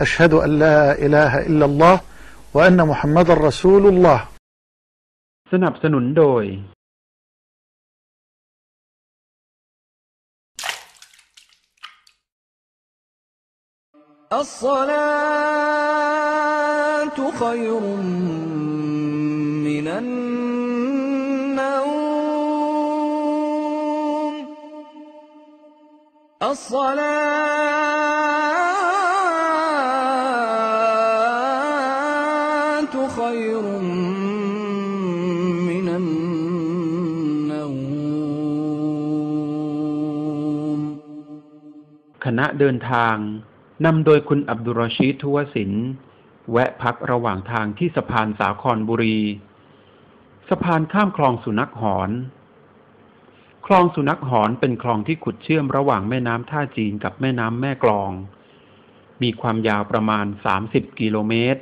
أشهد أن لا إله إلا الله وأن محمد رسول الله สนับสนุนโดย الصلاة خير من النوم الصلاة خير من النوم คณะเดินทางนำโดยคุณอับดุลรอชีดทุวสิน แวะพักระหว่างทางที่สะพานสาครบุรี สะพานข้ามคลองสุนัขหอน คลองสุนัขหอนเป็นคลองที่ขุดเชื่อมระหว่างแม่น้ำท่าจีนกับแม่น้ำแม่กลอง มีความยาวประมาณ 30 กิโลเมตร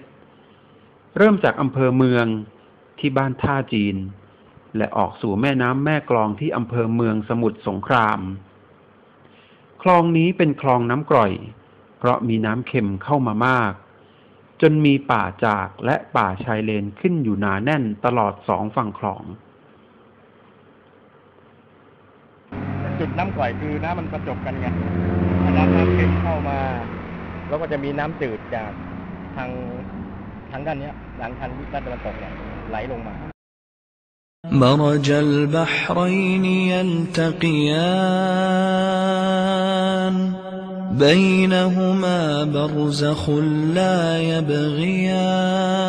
เริ่มจากอำเภอเมืองที่บ้านท่าจีน และออกสู่แม่น้ำแม่กลองที่อำเภอเมืองสมุทรสงคราม คลองนี้เป็นคลองน้ำกร่อย เพราะมีน้ำเค็มเข้ามามาก จนมีป่าจากและป่าชายเลนขึ้นอยู่หนาแน่นตลอดสองฝั่งคลองจุดน้ำกร่อยคือน้ำมันประจบกันไงน้ำน้ำเค็มเข้ามา แล้วก็จะมีน้ำจืดจากทาง ทางด้านเนี้ยทางทางด้านตะวันตกเนี่ยไหลลงมา مرج البحرين يلتقيان بينهما برزخ لا يبغيان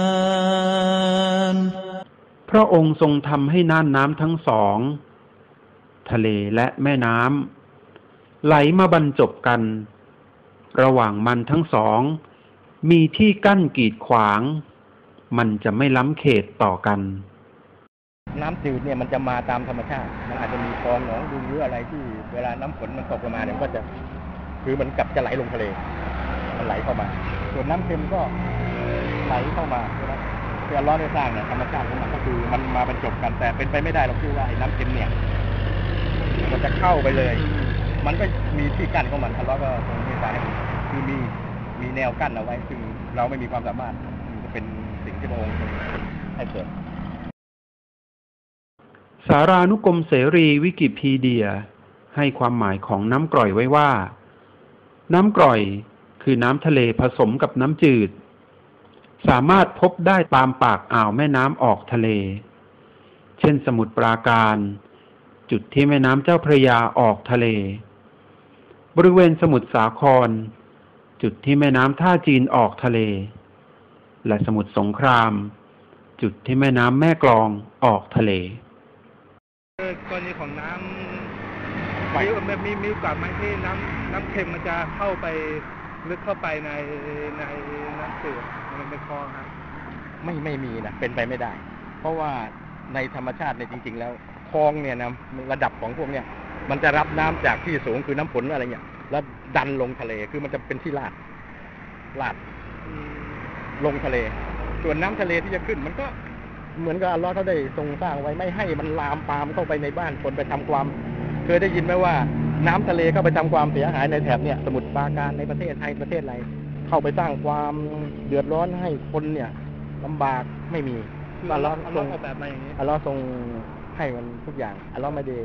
พระองค์ทรงทำให้น่านน้ำทั้งสอง ทะเลและแม่น้ำไหลมาบรรจบกัน ระหว่างมันทั้งสอง มีที่กั้นกีดขวาง มันจะไม่ล้ำเขตต่อกัน น้ำจืดเนี่ยมันจะมาตามธรรมชาติ มันอาจจะมีคลองหนองดูหรืออะไรที่เวลาน้ำฝนมันตกลงมาเนี่ยมันก็จะคือมันกลับจะไหลลงทะเล มันไหลเข้ามา ส่วนน้ำเค็มก็ไหลเข้ามาใช่ไหมที่อัลเลอฮ์ได้สร้างเนี่ยธรรมชาติของมันก็คือมันมาบรรจบกันแต่เป็นไปไม่ได้หรอกที่ว่าไอ้น้ำเค็มเนี่ยมันจะเข้าไปเลย มันก็มีที่กั้นของมันอัลเลอฮ์ก็ทรงเมตตาให้มัน แนวกั้นเอาไว้ซึ่งเราไม่มีความสามารถมันจะเป็นสิ่งที่พระองค์ทรงให้เกิด สารานุกรมเสรีวิกิพีเดีย ให้ความหมายของน้ำกร่อยไว้ว่า น้ำกร่อยคือน้ำทะเลผสมกับน้ำจืด สามารถพบได้ตามปากอ่าวแม่น้ำออกทะเล เช่นสมุทรปราการ จุดที่แม่น้ำเจ้าพระยาออกทะเล บริเวณสมุทรสาคร จุดที่แม่น้ำท่าจีนออกทะเล และสมุทรสงคราม จุดที่แม่น้ำแม่กลองออกทะเลกรณีของน้ำมีแบบมีมีโอกาสไหมที่น้ำน้ำเค็มมันจะเข้าไปลึกเข้าไปในในน้ำจืดในในคลองครับไม่ไม่มีนะเป็นไปไม่ได้ เพราะว่าในธรรมชาติเนี่ยจริง ๆ แล้วคลองเนี่ยนะระดับของพวกเนี่ยมันจะรับน้ำจากที่สูงคือน้ำฝนอะไรเงี้ย แล้วดันลงทะเลคือมันจะเป็นที่ลาดลาดลงทะเล ส่วนน้ำทะเลที่จะขึ้น มันก็เหมือนกับอัลเลอฮ์เขาได้ทรงสร้างไว้ไม่ให้มันลามปามเข้าไปในบ้านคนไปทำความ เคยได้ยินไหมว่า น้ำทะเลเข้าไปทำความเสียหายในแถบเนี่ย สมุทรปราการในประเทศไทยประเทศอะไรเข้าไปสร้างความเดือดร้อนให้คนเนี่ยลำบากไม่มีคืออัอัลลเลลออฮ์ฮ์อัลทลรอฮ์ออกแบบมาอย่างนี้อัลเลอฮ์ทรงให้มันทุกอย่างอัลเลอฮ์ไม่ได้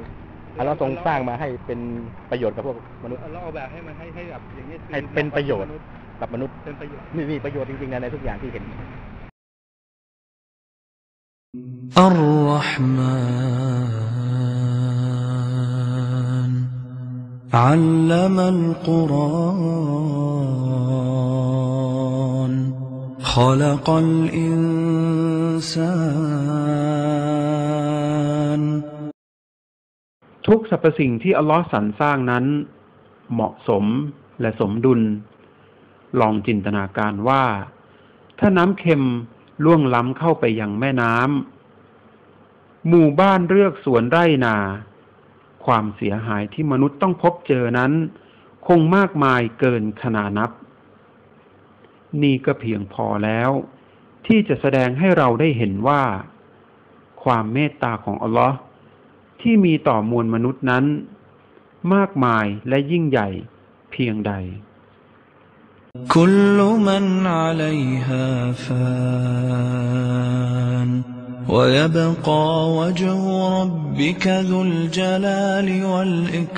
อัลเลอฮ์ทรงสร้างมาให้เป็นประโยชน์กับพวกมนุษย์ อัลลอฮ์ออกแบบให้มันให้ให้แบบอย่างนี้ ให้เป็นประโยชน์ กับมนุษย์ เป็นประโยชน์ นี่นี่ประโยชน์จริงๆนะในทุกอย่างที่เห็น الرحمن علم القرآن خلق الإنسان ทุกสรรพสิ่งที่อัลลอฮ์สรรสร้างนั้น เหมาะสมและสมดุล ลองจินตนาการว่า ถ้าน้ำเค็มล่วงล้ำเข้าไปยังแม่น้ำหมู่บ้านเรือกสวนไร่นา ความเสียหายที่มนุษย์ต้องพบเจอนั้น คงมากมายเกินขนานับ นี่ก็เพียงพอแล้ว ที่จะแสดงให้เราได้เห็นว่า ความเมตตาของอัลลอฮ์ ที่มีต่อมวลมนุษย์นั้น มากมายและยิ่งใหญ่เพียงใด كل من عليها فان ويبقى وجه ربك ذو الجلال والإكرام